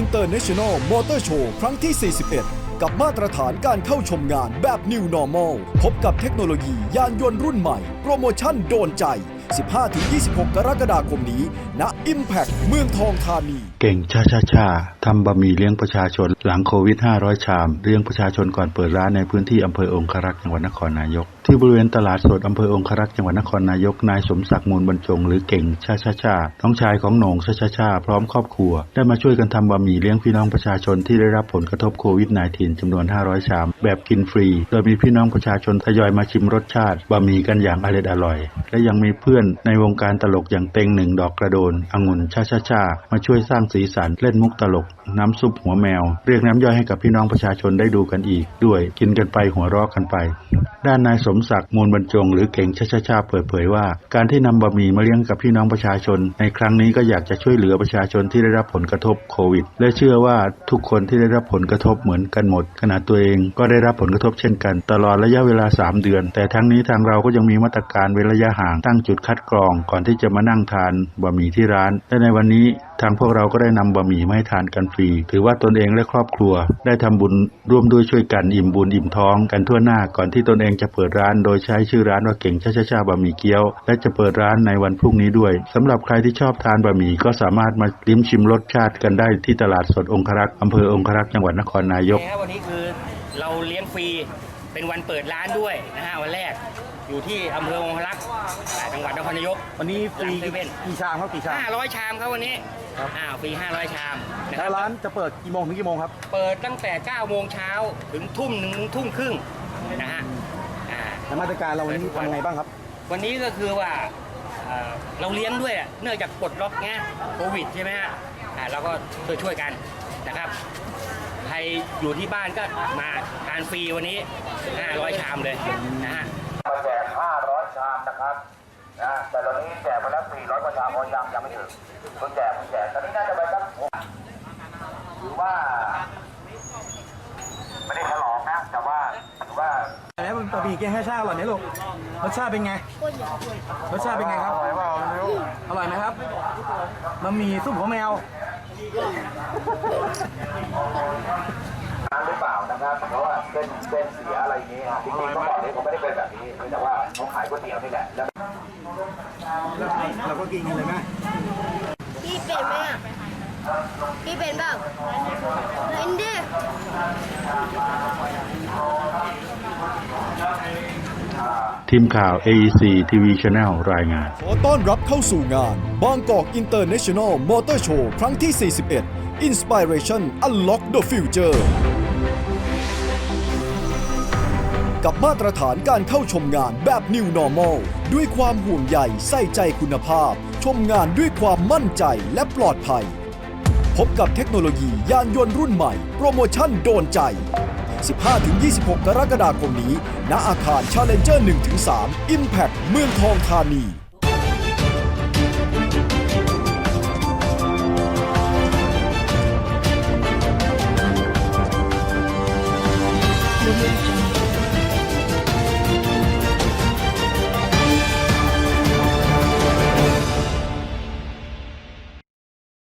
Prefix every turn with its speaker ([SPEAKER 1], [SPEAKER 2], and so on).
[SPEAKER 1] International Motor Show ครั้งที่ 41 กับมาตรฐานการเข้าชมงานแบบ New Normal พบกับเทคโนโลยียานยนต์รุ่นใหม่ โปรโมชั่นโดนใจ 15-26 กรกฎาคมนี้ณ Impact เมืองทองธานี
[SPEAKER 2] เก่งชาชาชาทำบะหมี่เลี้ยงประชาชน หลังโควิด 500 ชาม เลี้ยงประชาชนก่อนเปิดร้านในพื้นที่อำเภอองครักษ์จังหวัดนครนายก ที่บริเวณตลาดสดอำเภอองครักษ์จังหวัดนครนายกนายสมศักดิ์มูลบรรจง หรือเก่งชาชาชาน้องชายของหนงชาชาชาพร้อมครอบครัว ได้มาช่วยกันทำบะหมี่เลี้ยงพี่น้องประชาชนที่ได้รับผลกระทบโควิด -19 จำนวน 500ชามแบบกินฟรี โดยมีพี่น้องประชาชนทยอยมาชิมรสชาติบะหมี่กันอย่างอร่อยอร่อย และยังมีเพื่อนในวงการตลกอย่างเต็งหนึ่งดอกกระโดนองุ่นชาชาชามาช่วยสร้างสีสันเล่นมุกตลก น้ำซุปหัวแมว เรียกน้ำย่อยให้กับพี่น้องประชาชนได้ดูกันอีก ด้วยกินกันไปหัวเราะกันไป ด้านนายสมมศักดิ์มูลบรรจง หรือเก่งชาชาชาเปิดเผยว่า การที่นำบะหมี่มาเลี้ยงกับพี่น้องประชาชน ในครั้งนี้ก็อยากจะช่วยเหลือประชาชนที่ได้รับผลกระทบโควิด และเชื่อว่าทุกคนที่ได้รับผลกระทบเหมือนกันหมด ขณะตัวเองก็ได้รับผลกระทบเช่นกัน ตลอดระยะเวลา 3 เดือน แต่ทั้งนี้ทางเราก็ยังมีมาตรการเว้นระยะห่างตั้งจุดคัดกรอง ก่อนที่จะมานั่งทานบะหมี่ที่ร้านและในวันนี้ ทางพวกเราก็ได้นำบะหมี่มาให้ทานกันฟรี ถือว่าตนเองและครอบครัว ได้ทำบุญร่วมด้วยช่วยกันอิ่มบุญอิ่มท้องกันทั่วหน้าก่อนที่ตนเองจะเปิดร้าน โดยใช้ชื่อร้านว่าเก่งชาชาชาบะหมี่เกี๊ยว และจะเปิดร้านในวันพรุ่งนี้ด้วยสำหรับใครที่ชอบทานบะหมี่ก็สามารถมาลิ้มชิมรสชาติกันได้ที่ตลาดสดองครักษ์อำเภอองครักษ์จังหวัดนครนายก
[SPEAKER 3] วันนี้คือเราเลี้ยงฟรีเป็นวันเปิดร้านด้วยนะฮะวันแรก อยู่ที่อำเภอองครักษ์จังหวัดนครนายก
[SPEAKER 4] วันนี้ฟรี
[SPEAKER 3] หลังเซเว่น
[SPEAKER 4] กี่ชามครับกี่ชาม
[SPEAKER 3] 500 ชามครับวันนี้อ่าฟรี500 ชามนะค
[SPEAKER 4] แล้
[SPEAKER 3] รั
[SPEAKER 4] ว
[SPEAKER 3] บ
[SPEAKER 4] ร้านจะเปิดกี่โมงถึงกี่โมงครับ
[SPEAKER 3] เปิดตั้งแต่9โมงเช้าถึงทุ่มหนึ่งทุ่มครึ่งนะฮะอ่า
[SPEAKER 4] และมาตรการเราวันนี้ทำยังไงบ้างครับ
[SPEAKER 3] วันนี้ก็คือว่าเอ่อเราเลี้ยงด้วยอะเนื่องจากปลดล็อกไงโควิดใช่ไหมฮะอ่าเราก็ช่วยช่วยๆกันนะครับ ใครอยู่ที่บ้านก็มาทานฟรีวันนี้ 500 ชามเลยนะฮะ
[SPEAKER 5] มาแจก 500 ชามนะครับนะแต่ตอนนี้แจกไปแล้ว400กว่าชามพอยังยังไม่ถึงเพิ่งแจกเพิ่งแจกตอนนี้น่าจะไปสักหกหรือว่า ไม่ได้ฉลองนะ แต่ว่าถือว่า
[SPEAKER 4] แล้วบะหมี่แกงให้ชาอร่อยไหมลูกรสชาติเป็นไงรสชาติเป็นไงครับอร่อยเปล่าอร่อยไหมครับบะหมี่ซุปหัวแมว
[SPEAKER 5] นั้นหรือเปล่านะครับเพราะว่าเส้นเส้นเสียอะไรอย่างนี้จริงๆก็บอกเลยผมไม่ได้เป็นแบบนี้เพียงแต่ว่า เขาขายก๋วยเตี๋ยวนี่แหละแล้ว
[SPEAKER 4] เราก็กินกันเลยไหม
[SPEAKER 6] พี่เป็นไหมอะพี่เป็นเปล่าเป็นดิ
[SPEAKER 2] ทีมข่าว AEC TV Channel รายงาน
[SPEAKER 1] ขอต้อนรับเข้าสู่งานบางกอก International Motor Show ครั้งที่ 41 Inspiration Unlock the Future กับมาตรฐานการเข้าชมงานแบบ New Normal ด้วยความห่วงใยใส่ใจคุณภาพ ชมงานด้วยความมั่นใจและปลอดภัย พบกับเทคโนโลยียานยนต์รุ่นใหม่ โปรโมชั่นโดนใจ 15-26 กรกฎาคมนี้ ณอาคาร Challenger 1-3 Impact เมืองทองธานี